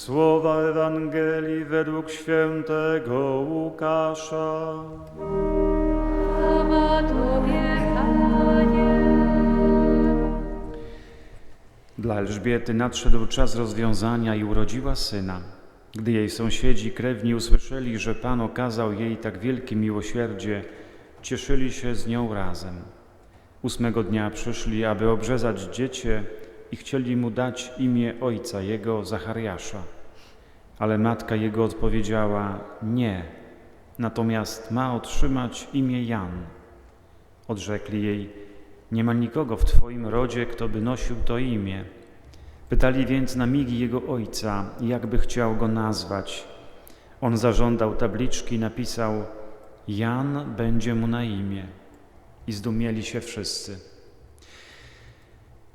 Słowa Ewangelii według świętego Łukasza. Dla Elżbiety nadszedł czas rozwiązania i urodziła syna. Gdy jej sąsiedzi krewni usłyszeli, że Pan okazał jej tak wielkie miłosierdzie, cieszyli się z nią razem. Ósmego dnia przyszli, aby obrzezać dziecię i chcieli mu dać imię ojca jego, Zachariasza. Ale matka jego odpowiedziała, nie, natomiast ma otrzymać imię Jan. Odrzekli jej, nie ma nikogo w Twoim rodzie, kto by nosił to imię. Pytali więc na migi jego ojca, jakby chciał go nazwać. On zażądał tabliczki i napisał: Jan będzie mu na imię. I zdumieli się wszyscy.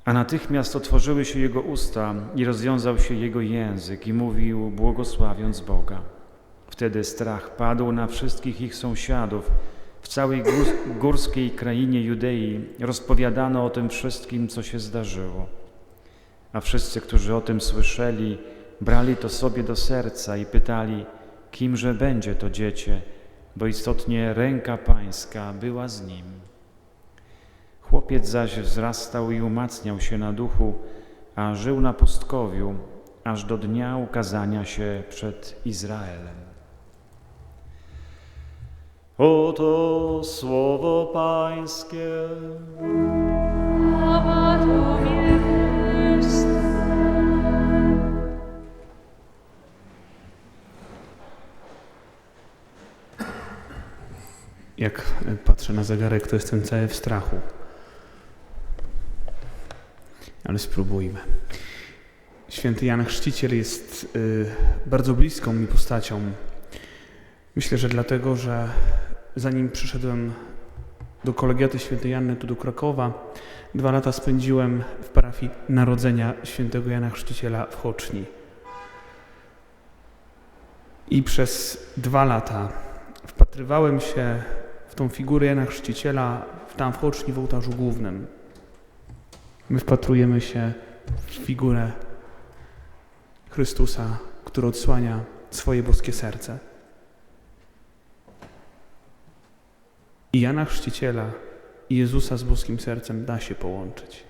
A natychmiast otworzyły się jego usta i rozwiązał się jego język i mówił, błogosławiąc Boga. Wtedy strach padł na wszystkich ich sąsiadów. W całej górs- górskiej krainie Judei rozpowiadano o tym wszystkim, co się zdarzyło. A wszyscy, którzy o tym słyszeli, brali to sobie do serca i pytali, kimże będzie to dziecię, bo istotnie ręka pańska była z nim. Chłopiec zaś wzrastał i umacniał się na duchu, a żył na pustkowiu, aż do dnia ukazania się przed Izraelem. Oto słowo Pańskie. Chwała Tobie, Chryste. Jak patrzę na zegarek, to jestem cały w strachu. Ale spróbujmy. Święty Jan Chrzciciel jest y, bardzo bliską mi postacią. Myślę, że dlatego, że zanim przyszedłem do kolegiaty świętej Janny tu do Krakowa, dwa lata spędziłem w parafii Narodzenia świętego Jana Chrzciciela w Choczni. I przez dwa lata wpatrywałem się w tą figurę Jana Chrzciciela tam w Choczni w ołtarzu głównym. My wpatrujemy się w figurę Chrystusa, który odsłania swoje boskie serce. I Jana Chrzciciela i Jezusa z boskim sercem da się połączyć.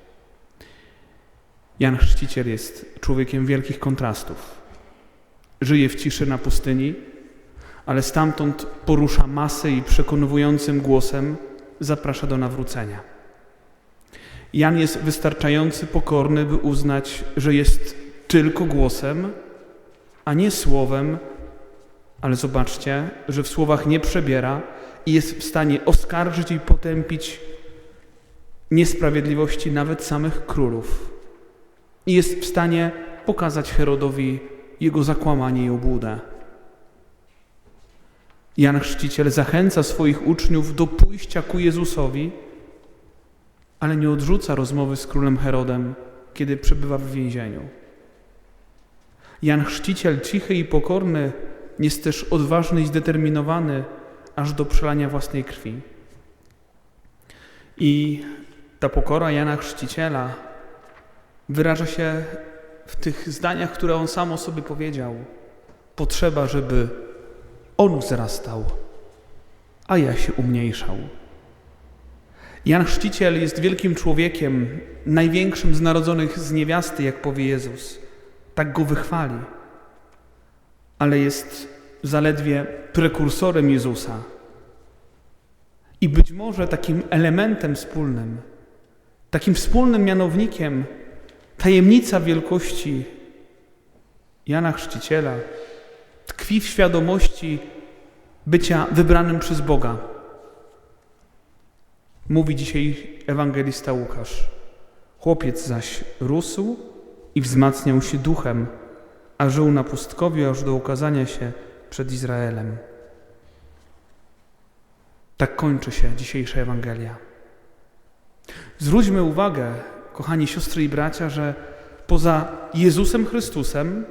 Jan Chrzciciel jest człowiekiem wielkich kontrastów. Żyje w ciszy na pustyni, ale stamtąd porusza masę i przekonującym głosem zaprasza do nawrócenia. Jan jest wystarczający pokorny, by uznać, że jest tylko głosem, a nie słowem, ale zobaczcie, że w słowach nie przebiera i jest w stanie oskarżyć i potępić niesprawiedliwości nawet samych królów. I jest w stanie pokazać Herodowi jego zakłamanie i obłudę. Jan Chrzciciel zachęca swoich uczniów do pójścia ku Jezusowi, ale nie odrzuca rozmowy z królem Herodem, kiedy przebywa w więzieniu. Jan Chrzciciel, cichy i pokorny, jest też odważny i zdeterminowany, aż do przelania własnej krwi. I ta pokora Jana Chrzciciela wyraża się w tych zdaniach, które on sam o sobie powiedział. Potrzeba, żeby on wzrastał, a ja się umniejszał. Jan Chrzciciel jest wielkim człowiekiem, największym z narodzonych z niewiasty, jak powie Jezus. Tak go wychwali. Ale jest zaledwie prekursorem Jezusa. I być może takim elementem wspólnym, takim wspólnym mianownikiem, tajemnica wielkości Jana Chrzciciela tkwi w świadomości bycia wybranym przez Boga. Mówi dzisiaj ewangelista Łukasz. Chłopiec zaś rósł i wzmacniał się duchem, a żył na pustkowiu aż do ukazania się przed Izraelem. Tak kończy się dzisiejsza Ewangelia. Zwróćmy uwagę, kochani siostry i bracia, że poza Jezusem Chrystusem,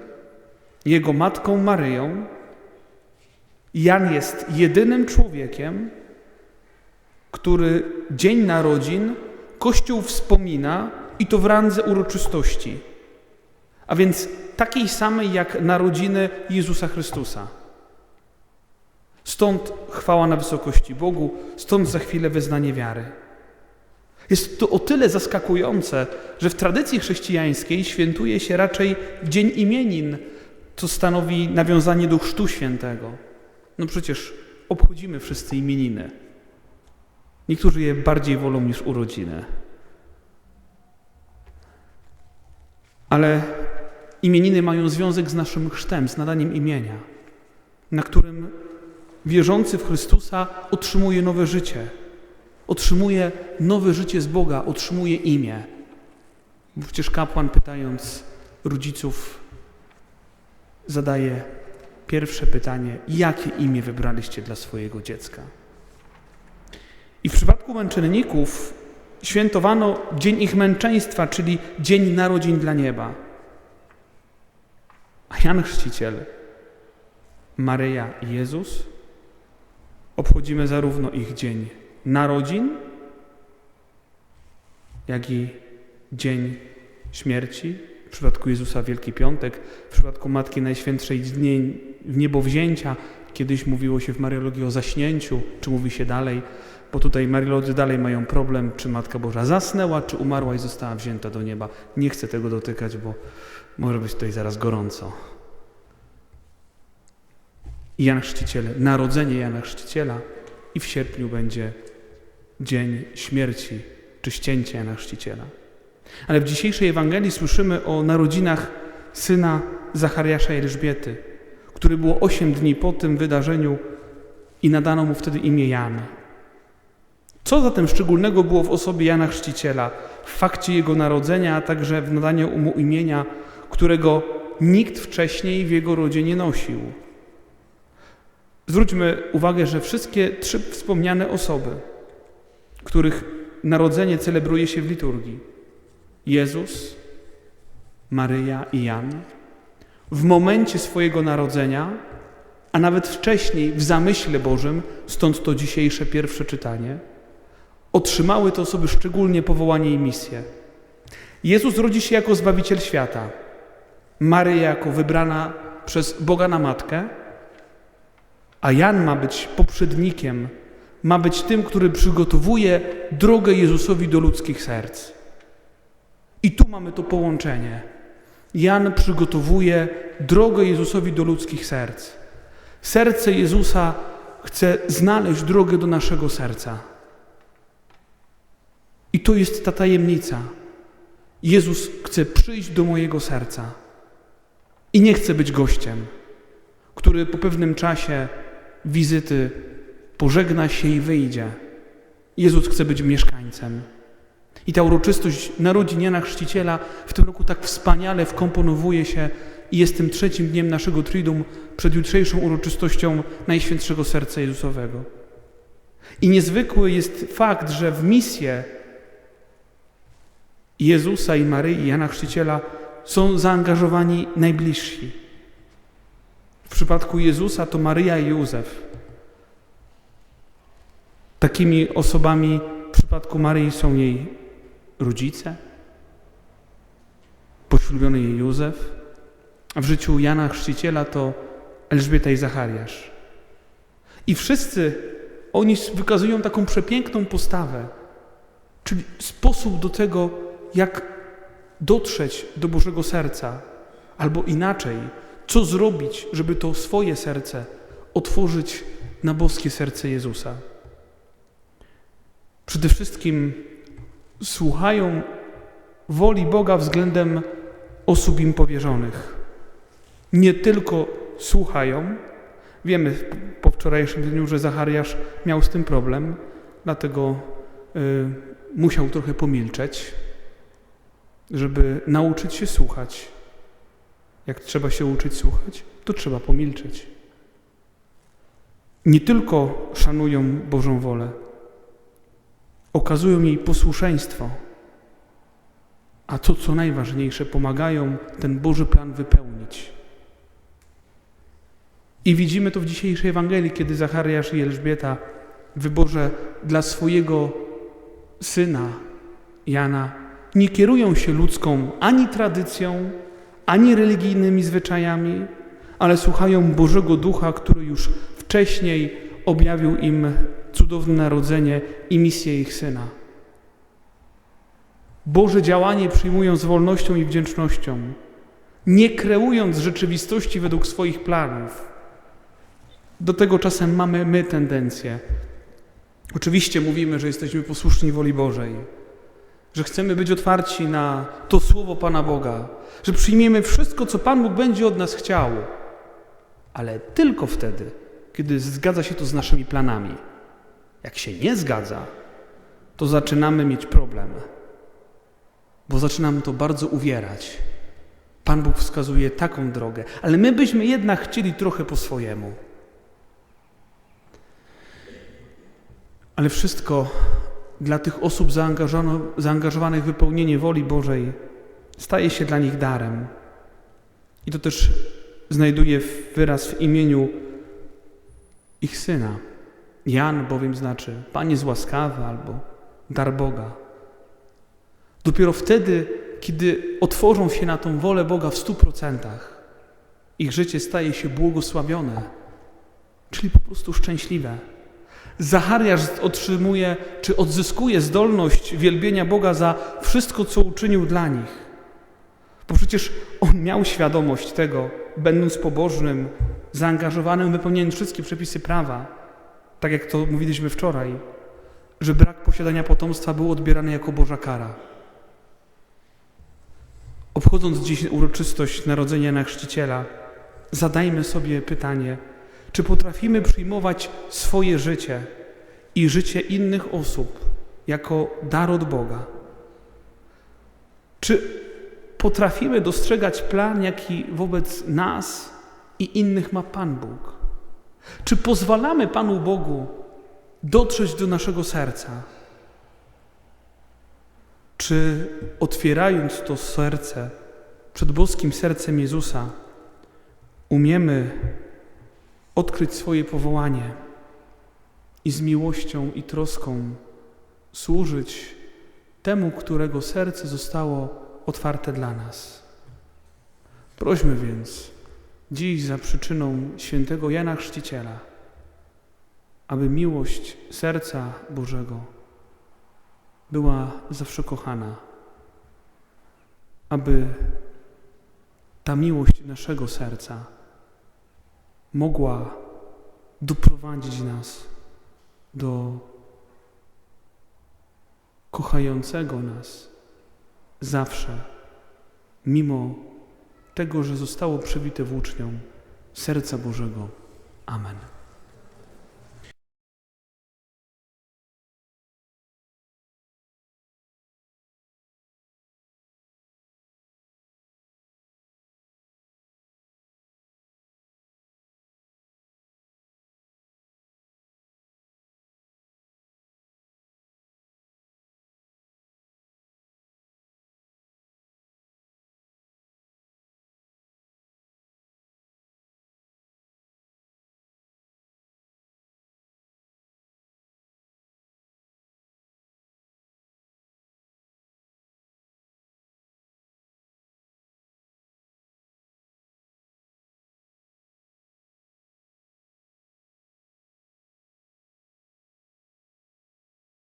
Jego matką Maryją, Jan jest jedynym człowiekiem, który dzień narodzin Kościół wspomina i to w randze uroczystości. A więc takiej samej jak narodziny Jezusa Chrystusa. Stąd chwała na wysokości Bogu, stąd za chwilę wyznanie wiary. Jest to o tyle zaskakujące, że w tradycji chrześcijańskiej świętuje się raczej dzień imienin, co stanowi nawiązanie do Chrztu Świętego. No przecież obchodzimy wszyscy imieniny. Niektórzy je bardziej wolą niż urodziny. Ale imieniny mają związek z naszym chrztem, z nadaniem imienia, na którym wierzący w Chrystusa otrzymuje nowe życie. Otrzymuje nowe życie z Boga, otrzymuje imię. Bo przecież kapłan, pytając rodziców, zadaje pierwsze pytanie: jakie imię wybraliście dla swojego dziecka? I w przypadku męczenników świętowano dzień ich męczeństwa, czyli dzień narodzin dla nieba. A Jan Chrzciciel, Maryja i Jezus obchodzimy zarówno ich dzień narodzin, jak i dzień śmierci. W przypadku Jezusa Wielki Piątek, w przypadku Matki Najświętszej dzień niebowzięcia. Kiedyś mówiło się w Mariologii o zaśnięciu, czy mówi się dalej, bo tutaj Mariolodzy dalej mają problem, czy Matka Boża zasnęła, czy umarła i została wzięta do nieba. Nie chcę tego dotykać, bo może być tutaj zaraz gorąco. Jan Chrzciciel, narodzenie Jana Chrzciciela i w sierpniu będzie dzień śmierci czy ścięcia Jana Chrzciciela. Ale w dzisiejszej Ewangelii słyszymy o narodzinach syna Zachariasza i Elżbiety, który było osiem dni po tym wydarzeniu i nadano mu wtedy imię Jan. Co zatem szczególnego było w osobie Jana Chrzciciela, w fakcie jego narodzenia, a także w nadaniu mu imienia, którego nikt wcześniej w jego rodzie nie nosił? Zwróćmy uwagę, że wszystkie trzy wspomniane osoby, których narodzenie celebruje się w liturgii. Jezus, Maryja i Jan. W momencie swojego narodzenia, a nawet wcześniej w zamyśle Bożym, stąd to dzisiejsze pierwsze czytanie, otrzymały te osoby szczególnie powołanie i misję. Jezus rodzi się jako Zbawiciel świata, Maryja jako wybrana przez Boga na Matkę, a Jan ma być poprzednikiem, ma być tym, który przygotowuje drogę Jezusowi do ludzkich serc. I tu mamy to połączenie. Jan przygotowuje drogę Jezusowi do ludzkich serc. Serce Jezusa chce znaleźć drogę do naszego serca. I to jest ta tajemnica. Jezus chce przyjść do mojego serca i nie chce być gościem, który po pewnym czasie wizyty pożegna się i wyjdzie. Jezus chce być mieszkańcem. I ta uroczystość narodzin Chrzciciela w tym roku tak wspaniale wkomponowuje się i jest tym trzecim dniem naszego Triduum przed jutrzejszą uroczystością Najświętszego Serca Jezusowego. I niezwykły jest fakt, że w misję Jezusa i Maryi Jana Chrzciciela są zaangażowani najbliżsi. W przypadku Jezusa to Maryja i Józef. Takimi osobami w przypadku Maryi są jej rodzice, poślubiony jej Józef, a w życiu Jana Chrzciciela to Elżbieta i Zachariasz. I wszyscy oni wykazują taką przepiękną postawę, czyli sposób do tego, jak dotrzeć do Bożego serca, albo inaczej, co zrobić, żeby to swoje serce otworzyć na boskie serce Jezusa. Przede wszystkim słuchają woli Boga względem osób im powierzonych. Nie tylko słuchają. Wiemy po wczorajszym dniu, że Zachariasz miał z tym problem, dlatego y, musiał trochę pomilczeć, żeby nauczyć się słuchać. Jak trzeba się uczyć słuchać, to trzeba pomilczeć. Nie tylko szanują Bożą wolę, okazują jej posłuszeństwo, a to, co najważniejsze, pomagają ten Boży plan wypełnić. I widzimy to w dzisiejszej Ewangelii, kiedy Zachariasz i Elżbieta w wyborze dla swojego syna Jana nie kierują się ludzką ani tradycją, ani religijnymi zwyczajami, ale słuchają Bożego Ducha, który już wcześniej objawił im cudowne narodzenie i misję ich Syna. Boże działanie przyjmują z wolnością i wdzięcznością, nie kreując rzeczywistości według swoich planów. Do tego czasem mamy my tendencję. Oczywiście mówimy, że jesteśmy posłuszni woli Bożej, że chcemy być otwarci na to słowo Pana Boga, że przyjmiemy wszystko, co Pan Bóg będzie od nas chciał, ale tylko wtedy, kiedy zgadza się to z naszymi planami. Jak się nie zgadza, to zaczynamy mieć problem, bo zaczynamy to bardzo uwierać. Pan Bóg wskazuje taką drogę, ale my byśmy jednak chcieli trochę po swojemu. Ale wszystko dla tych osób zaangażowanych, w wypełnienie woli Bożej staje się dla nich darem. I to też znajduje wyraz w imieniu ich syna. Jan bowiem znaczy Pan jest łaskawy albo dar Boga. Dopiero wtedy, kiedy otworzą się na tą wolę Boga w stu procentach, ich życie staje się błogosławione, czyli po prostu szczęśliwe. Zachariasz otrzymuje, czy odzyskuje zdolność wielbienia Boga za wszystko, co uczynił dla nich. Bo przecież on miał świadomość tego, będąc pobożnym, zaangażowanym, wypełniając wszystkie przepisy prawa, tak jak to mówiliśmy wczoraj, że brak posiadania potomstwa był odbierany jako Boża kara. Obchodząc dziś uroczystość Narodzenia na Chrzciciela, zadajmy sobie pytanie, czy potrafimy przyjmować swoje życie i życie innych osób jako dar od Boga? Czy potrafimy dostrzegać plan, jaki wobec nas i innych ma Pan Bóg? Czy pozwalamy Panu Bogu dotrzeć do naszego serca? Czy otwierając to serce przed boskim sercem Jezusa, umiemy odkryć swoje powołanie i z miłością i troską służyć temu, którego serce zostało otwarte dla nas. Prośmy więc dziś za przyczyną świętego Jana Chrzciciela, aby miłość serca Bożego była zawsze kochana, aby ta miłość naszego serca mogła doprowadzić nas do kochającego nas zawsze, mimo tego, że zostało przebite włócznią serca Bożego. Amen.